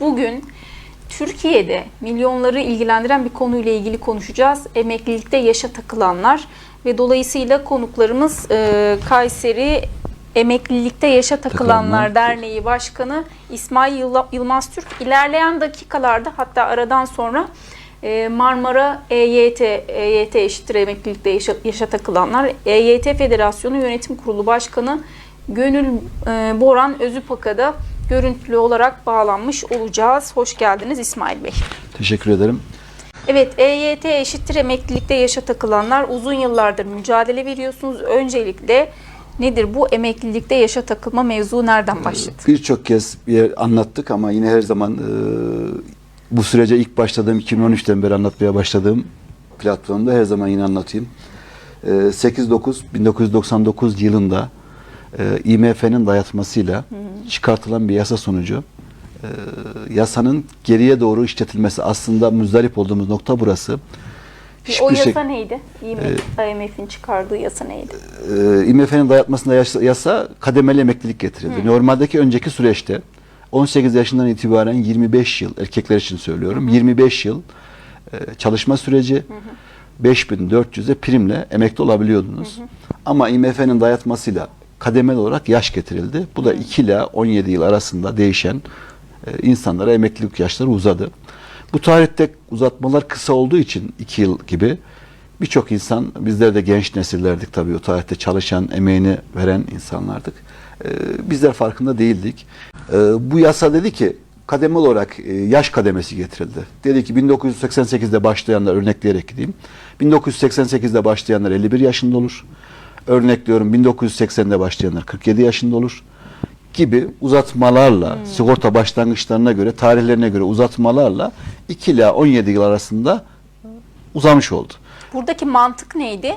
Bugün Türkiye'de milyonları ilgilendiren bir konuyla ilgili konuşacağız. Emeklilikte yaşa takılanlar ve dolayısıyla konuklarımız e, Kayseri Emeklilikte Yaşa Takılanlar Takılanlar. Derneği Başkanı İsmail Yıl- Yılmaz Türk. İlerleyen dakikalarda hatta aradan sonra e, Marmara EYT, EYT eşittir emeklilikte yaşa, yaşa takılanlar, EYT Federasyonu Yönetim Kurulu Başkanı Gönül e, Boran Özüpak'a da görüntülü olarak bağlanmış olacağız. Hoş geldiniz İsmail Bey. Teşekkür ederim. Evet, EYT eşittir emeklilikte yaşa takılanlar uzun yıllardır mücadele veriyorsunuz. Öncelikle nedir bu emeklilikte yaşa takılma mevzu nereden başladı? Birçok kez bir anlattık ama yine her zaman e, bu sürece ilk başladığım 2013'ten beri anlatmaya başladığım platformda her zaman yine anlatayım. E, 8-9-1999 yılında e, IMF'nin dayatmasıyla çıkartılan bir yasa sonucu e, yasanın geriye doğru işletilmesi aslında müzdarip olduğumuz nokta burası. o Hiçbir yasa şey- neydi? IMF, IMF'in çıkardığı yasa neydi? e, IMF'nin dayatmasında yasa, yasa kademeli emeklilik getirildi. Normaldeki önceki süreçte 18 yaşından itibaren 25 yıl erkekler için söylüyorum. 25 yıl e, çalışma süreci 5400'e primle emekli olabiliyordunuz. Ama IMF'nin dayatmasıyla kademeli olarak yaş getirildi. Bu da 2 ile 17 yıl arasında değişen e, insanlara emeklilik yaşları uzadı. Bu tarihte uzatmalar kısa olduğu için 2 yıl gibi birçok insan bizler de genç nesillerdik tabii o tarihte çalışan, emeğini veren insanlardık. E, bizler farkında değildik. E, bu yasa dedi ki kademe olarak yaş kademesi getirildi. Dedi ki 1988'de başlayanlar örnekleyerek gideyim. 1988'de başlayanlar 51 yaşında olur. Örnekliyorum 1980'de başlayanlar 47 yaşında olur gibi uzatmalarla sigorta başlangıçlarına göre tarihlerine göre uzatmalarla 2 ile 17 yıl arasında uzamış oldu. Buradaki mantık neydi?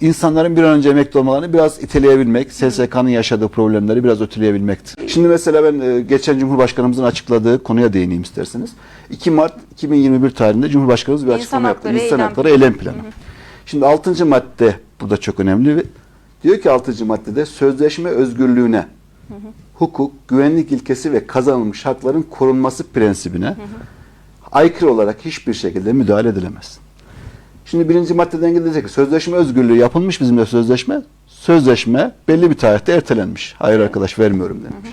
İnsanların bir an önce emekli olmalarını biraz iteleyebilmek, SSK'nın yaşadığı problemleri biraz öteleyebilmekti. Şimdi mesela ben e, geçen Cumhurbaşkanımızın açıkladığı konuya değineyim isterseniz. 2 Mart 2021 tarihinde Cumhurbaşkanımız bir İnsan açıklama yaptı. İnsan hakları eylem planı. Şimdi 6. madde burada çok önemli. Diyor ki 6. maddede sözleşme özgürlüğüne, hukuk, güvenlik ilkesi ve kazanılmış hakların korunması prensibine aykırı olarak hiçbir şekilde müdahale edilemez. Şimdi birinci maddeden gidecek sözleşme özgürlüğü yapılmış bizimle sözleşme. Sözleşme belli bir tarihte ertelenmiş. Hayır arkadaş vermiyorum denmiş.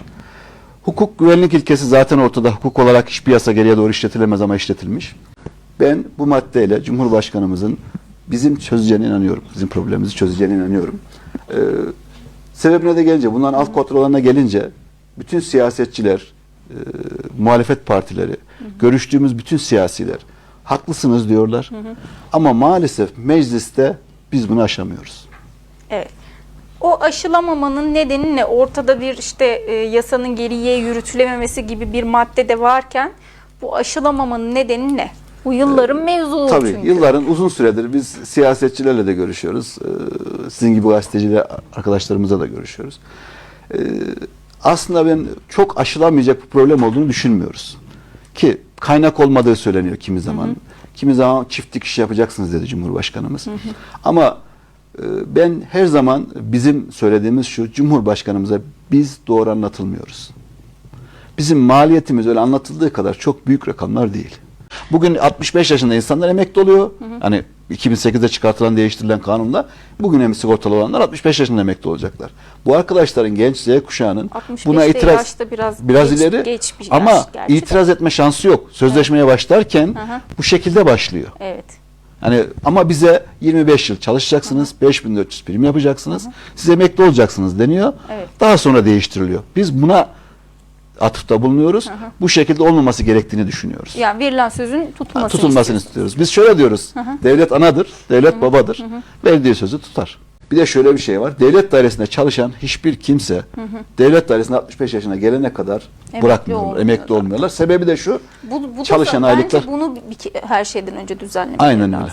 Hukuk güvenlik ilkesi zaten ortada. Hukuk olarak hiçbir yasa geriye doğru işletilemez ama işletilmiş. Ben bu maddeyle Cumhurbaşkanımızın bizim çözeceğine inanıyorum. Bizim problemimizi çözeceğine inanıyorum. Ee, sebebine de gelince, bunların alt kontrollerine gelince bütün siyasetçiler, e, muhalefet partileri, görüştüğümüz bütün siyasiler haklısınız diyorlar. Ama maalesef mecliste biz bunu aşamıyoruz. Evet. O aşılamamanın nedeni ne? Ortada bir işte e, yasanın geriye yürütülememesi gibi bir madde de varken bu aşılamamanın nedeni ne? Bu yılların mevzuu Tabii çünkü. yılların uzun süredir biz siyasetçilerle de görüşüyoruz. Ee, Sizin gibi gazeteciler arkadaşlarımızla da görüşüyoruz. Ee, Aslında ben çok aşılamayacak bir problem olduğunu düşünmüyoruz. Ki kaynak olmadığı söyleniyor kimi zaman. Kimi zaman çift dikiş yapacaksınız dedi Cumhurbaşkanımız. Ama e, ben her zaman bizim söylediğimiz şu Cumhurbaşkanımıza biz doğru anlatılmıyoruz. Bizim maliyetimiz öyle anlatıldığı kadar çok büyük rakamlar değil. Bugün 65 yaşında insanlar emekli oluyor. Hani 2008'de çıkartılan değiştirilen kanunla bugün hem sigortalı olanlar 65 yaşında emekli olacaklar. Bu arkadaşların genç Z kuşağının 65 buna itiraz biraz biraz geç- ileri geç bir ama gerçi de. itiraz etme şansı yok. Sözleşmeye başlarken hı. bu şekilde başlıyor. Evet. Hani ama bize 25 yıl çalışacaksınız, 5400 prim yapacaksınız, siz emekli olacaksınız deniyor. Evet. Daha sonra değiştiriliyor. Biz buna atıfta bulunuyoruz. Bu şekilde olmaması gerektiğini düşünüyoruz. Yani verilen sözün tutulmasını, Tutulmasını istiyoruz. Biz şöyle diyoruz. Devlet anadır, devlet babadır. Verdiği sözü tutar. Bir de şöyle bir şey var. Devlet dairesinde çalışan hiçbir kimse devlet dairesinde 65 yaşına gelene kadar Emekli bırakmıyorlar, olmuyorlar. emekli olmuyorlar. Sebebi de şu. Bu, bu da Çalışan bence aylıklar- bunu bir, her şeyden önce düzenlemek Aynen öyle.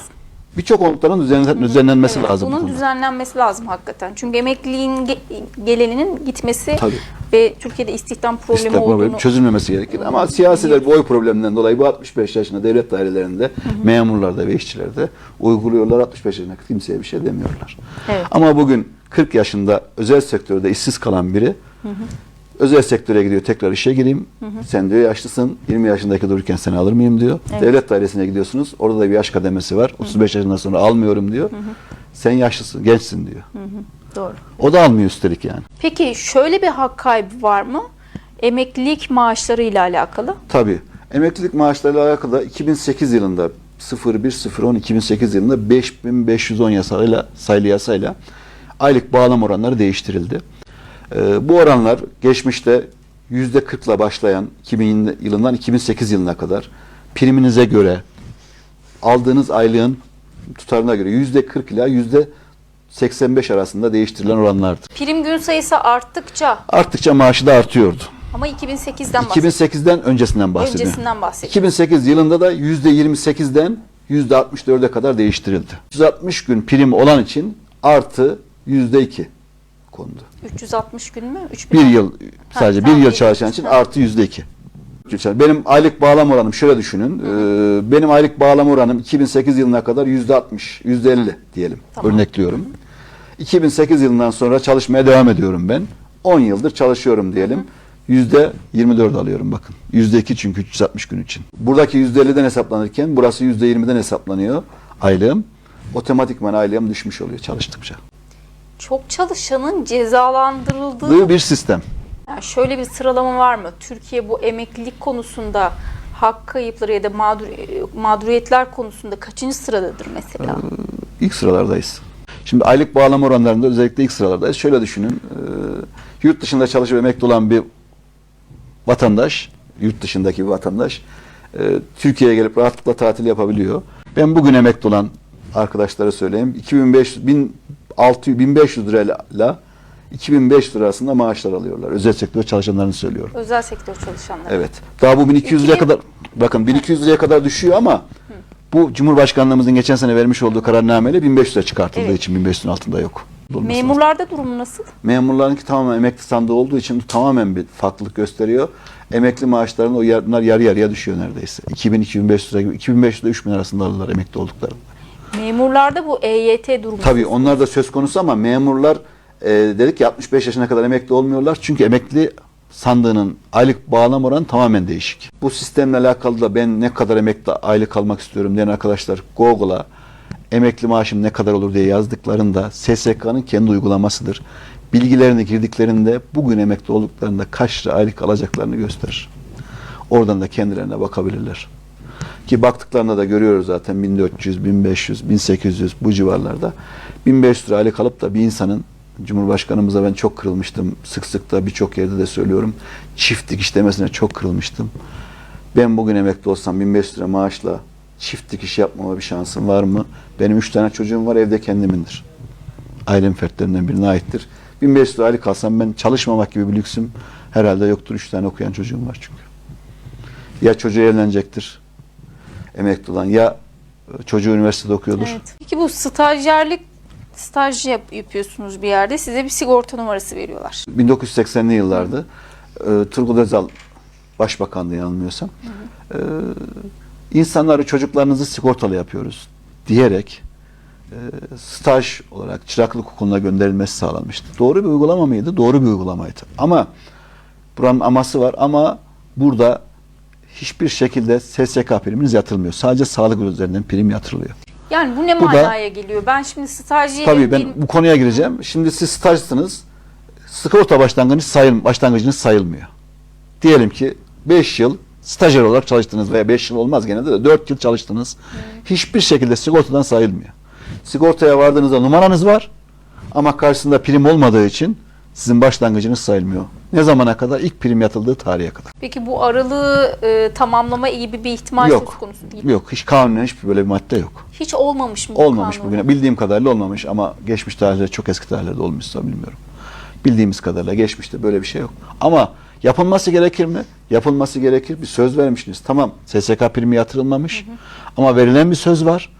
Birçok olukların düzenlen- düzenlenmesi Evet, lazım. bu Bunun konuda. düzenlenmesi lazım hakikaten. Çünkü emekliliğin ge- geleninin gitmesi Tabii. ve Türkiye'de istihdam problemi İstihdam problemi olduğunu çözülmemesi gerekir. Ama siyasiler bu oy probleminden dolayı bu 65 yaşında devlet dairelerinde, memurlarda ve işçilerde uyguluyorlar. 65 yaşında kimseye bir şey demiyorlar. Evet. Ama bugün 40 yaşında özel sektörde işsiz kalan biri Özel sektöre gidiyor tekrar işe gireyim. Sen diyor yaşlısın. 20 yaşındaki dururken seni alır mıyım diyor. Evet. Devlet dairesine gidiyorsunuz. Orada da bir yaş kademesi var. 35 yaşından sonra almıyorum diyor. Sen yaşlısın, gençsin diyor. Doğru. O da almıyor üstelik yani. Peki şöyle bir hak kaybı var mı? Emeklilik maaşları ile alakalı. Tabii. Emeklilik maaşlarıyla alakalı da 2008 yılında 01.01 2008 yılında 5510 yasayla sayılı yasayla aylık bağlam oranları değiştirildi. Ee, bu oranlar geçmişte %40 ile başlayan 2000 yılından 2008 yılına kadar priminize göre aldığınız aylığın tutarına göre %40 ila %85 arasında değiştirilen oranlardı. Prim gün sayısı arttıkça Arttıkça maaşı da artıyordu. ama 2008'den bahsediyoruz. 2008'den öncesinden bahsediyorum. Öncesinden bahsediyoruz. 2008 yılında da %28'den %64'e kadar değiştirildi. 160 gün prim olan için artı %2 kondu. 360 gün mü? 3000 Bir yıl sadece bir yıl çalışan için artı %2. Benim aylık bağlam oranım şöyle düşünün. Ee, Benim aylık bağlam oranım 2008 yılına kadar %60, %50 diyelim. Tamam. Örnekliyorum. 2008 yılından sonra çalışmaya devam ediyorum ben. 10 yıldır çalışıyorum diyelim. %24 alıyorum bakın. %2 çünkü 360 gün için. Buradaki %50'den hesaplanırken burası %20'den hesaplanıyor aylığım. Otomatikman aylığım düşmüş oluyor çalıştıkça. Çok çalışanın cezalandırıldığı bir sistem. Yani şöyle bir sıralama var mı? Türkiye bu emeklilik konusunda hak kayıpları ya da mağdur, mağduriyetler konusunda kaçıncı sıradadır mesela? İlk sıralardayız. Şimdi aylık bağlama oranlarında özellikle ilk sıralardayız. Şöyle düşünün. e, yurt dışında çalışıp emekli olan bir vatandaş, yurt dışındaki bir vatandaş e, Türkiye'ye gelip rahatlıkla tatil yapabiliyor. Ben bugün emekli olan arkadaşlara söyleyeyim. 2500 1600 1500 lirayla 2500 lira arasında maaşlar alıyorlar. Özel sektör çalışanlarını söylüyorum. Özel sektör çalışanları. Evet. Daha bu 1200 liraya kadar bakın 1200 liraya kadar düşüyor ama bu Cumhurbaşkanlığımızın geçen sene vermiş olduğu kararnameyle 1500'e çıkartıldığı Evet. için 1500'ün altında yok. Olması lazım. Memurlarda durum nasıl? Memurlarınki tamamen emekli sandığı olduğu için tamamen bir farklılık gösteriyor. Emekli maaşlarının o yer, bunlar yarı yarıya düşüyor neredeyse. 2000-2500 lira gibi. 2500 ile 3000 arasında alırlar emekli olduklarında. Memurlarda bu EYT durumu. Tabii onlar da söz konusu ama memurlar e, dedik ki 65 yaşına kadar emekli olmuyorlar. Çünkü emekli sandığının aylık bağlam oranı tamamen değişik. Bu sistemle alakalı da ben ne kadar emekli aylık almak istiyorum diyen arkadaşlar Google'a emekli maaşım ne kadar olur diye yazdıklarında SSK'nın kendi uygulamasıdır. Bilgilerini girdiklerinde bugün emekli olduklarında kaç lira aylık alacaklarını gösterir. Oradan da kendilerine bakabilirler. Ki baktıklarında da görüyoruz zaten 1400, 1500, 1800 bu civarlarda. 1500 lira aylık alıp da bir insanın Cumhurbaşkanımıza ben çok kırılmıştım. Sık sık da birçok yerde de söylüyorum. Çift dikiş demesine çok kırılmıştım. Ben bugün emekli olsam 1500 lira maaşla çift dikiş yapmama bir şansım var mı? Benim 3 tane çocuğum var evde kendimindir. Ailem fertlerinden birine aittir. 1500 lira aylık alsam ben çalışmamak gibi bir lüksüm herhalde yoktur. 3 tane okuyan çocuğum var çünkü. Ya çocuğu evlenecektir emekli olan ya çocuğu üniversitede okuyordur. Evet. Peki bu stajyerlik staj yap- yapıyorsunuz bir yerde size bir sigorta numarası veriyorlar. 1980'li yıllarda e, Turgut Özal başbakandı yanılmıyorsam. E, insanları çocuklarınızı sigortalı yapıyoruz diyerek e, staj olarak çıraklık okuluna gönderilmesi sağlanmıştı. Doğru bir uygulama mıydı? Doğru bir uygulamaydı. Ama buranın aması var ama burada hiçbir şekilde SSK priminiz yatırılmıyor. Sadece sağlık üzerinden prim yatırılıyor. Yani bu ne Bu da- manaya geliyor? Ben şimdi stajyerim. Tabii ben bu konuya gireceğim. Şimdi siz stajsınız. Sigorta başlangıcınız, sayıl, başlangıcınız sayılmıyor. Diyelim ki 5 yıl stajyer olarak çalıştınız veya 5 yıl olmaz gene de 4 yıl çalıştınız. Hiçbir şekilde sigortadan sayılmıyor. Sigortaya vardığınızda numaranız var ama karşısında prim olmadığı için sizin başlangıcınız sayılmıyor. Ne zamana kadar? İlk prim yatıldığı tarihe kadar. Peki bu aralığı e, tamamlama gibi bir ihtimal Yok. söz konusu değil. Yok. Hiç kanunen hiçbir böyle bir madde yok. Hiç olmamış mı? bu Olmamış kanun? bugüne. Bildiğim kadarıyla olmamış ama geçmiş tarihlerde çok eski tarihlerde olmuşsa bilmiyorum. Bildiğimiz kadarıyla geçmişte böyle bir şey yok. Ama yapılması gerekir mi? Yapılması gerekir. Bir söz vermişsiniz. Tamam SSK primi yatırılmamış ama verilen bir söz var.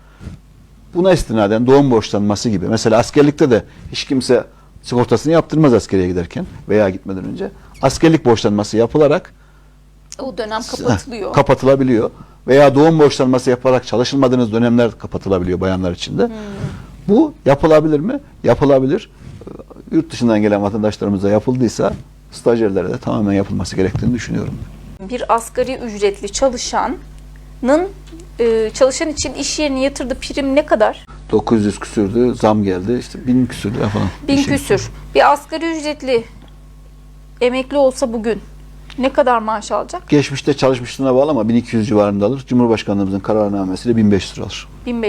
Buna istinaden doğum borçlanması gibi. Mesela askerlikte de hiç kimse sigortasını yaptırmaz askeriye giderken veya gitmeden önce. Askerlik borçlanması yapılarak O dönem kapatılıyor. kapatılabiliyor. Veya doğum borçlanması yaparak çalışılmadığınız dönemler kapatılabiliyor bayanlar için de. Bu yapılabilir mi? Yapılabilir. Ee, Yurt dışından gelen vatandaşlarımıza yapıldıysa Stajyerlere de tamamen yapılması gerektiğini düşünüyorum. Bir asgari ücretli çalışanın e, çalışan için iş yerine yatırdığı prim ne kadar? 900 küsürdü, zam geldi. işte 1000 küsürdü falan. Bin Bir şey. küsür. Bir asgari ücretli emekli olsa bugün ne kadar maaş alacak? Geçmişte çalışmışlığına bağlı ama 1200 civarında alır. Cumhurbaşkanlığımızın kararnamesiyle 1500 lira alır. 1500